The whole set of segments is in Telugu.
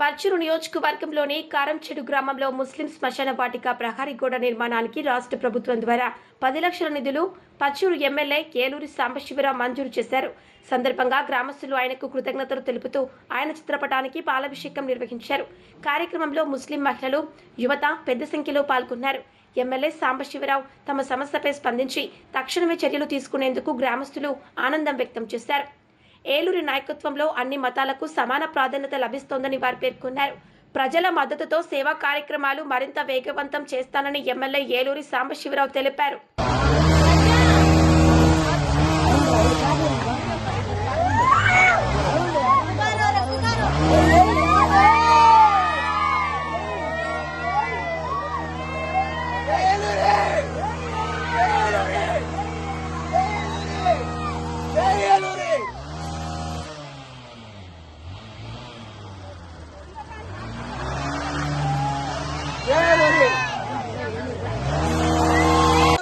పర్చూరు నియోజకవర్గంలోని కారంచెడు గ్రామంలో ముస్లిం శ్మశాన వాటిక ప్రహరీ గోడ నిర్మాణానికి రాష్ట్ర ప్రభుత్వం ద్వారా పది లక్షల నిధులు పర్చూరు ఎమ్మెల్యే ఏలూరి సాంబశివరావు మంజూరు చేశారు. సందర్భంగా గ్రామస్తులు ఆయనకు కృతజ్ఞతలు తెలుపుతూ ఆయన చిత్రపటానికి పాలాభిషేకం నిర్వహించారు. కార్యక్రమంలో ముస్లిం మహిళలు యువత పెద్ద సంఖ్యలో పాల్గొన్నారు. ఎమ్మెల్యే సాంబశివరావు తమ సమస్యపై స్పందించి తక్షణమే చర్యలు తీసుకునేందుకు గ్రామస్తులు ఆనందం వ్యక్తం చేశారు. ఏలూరి నాయకత్వంలో అన్ని మతాలకు సమాన ప్రాధాన్యత లభిస్తోందని వారు పేర్కొన్నారు. ప్రజల మద్దతుతో సేవా కార్యక్రమాలు మరింత వేగవంతం చేస్తానని ఎమ్మెల్యే ఏలూరి సాంబశివరావు తెలిపారు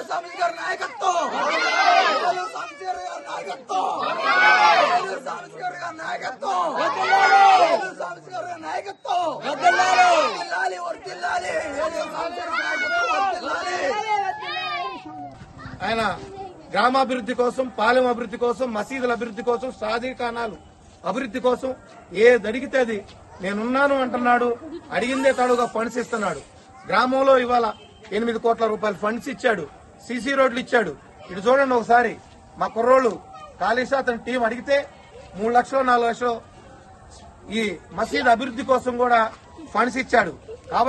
స్వామి గారి నాయకత్వం ఏలూరు స్వామి గారి నాయకత్వం ఏలూరు స్వామి గారి నాయకత్వం నాయకత్వం ఆయన గ్రామాభివృద్ధి కోసం పాలెం అభివృద్ధి కోసం మసీదుల అభివృద్ధి కోసం సాధికానాలు అభివృద్ధి కోసం ఏది అడిగితే అది నేనున్నాను అంటున్నాడు. అడిగిందే తడుగా ఫండ్స్ ఇస్తున్నాడు. గ్రామంలో ఇవాళ ఎనిమిది కోట్ల రూపాయలు ఫండ్స్ ఇచ్చాడు. సీసీ రోడ్లు ఇచ్చాడు. ఇటు చూడండి ఒకసారి. మా కుర్రోళ్ళు కాళీషా అతని టీం అడిగితే మూడు లక్షలు నాలుగు లక్షలు ఈ మసీద్ అభివృద్ధి కోసం కూడా ఫండ్స్ ఇచ్చాడు.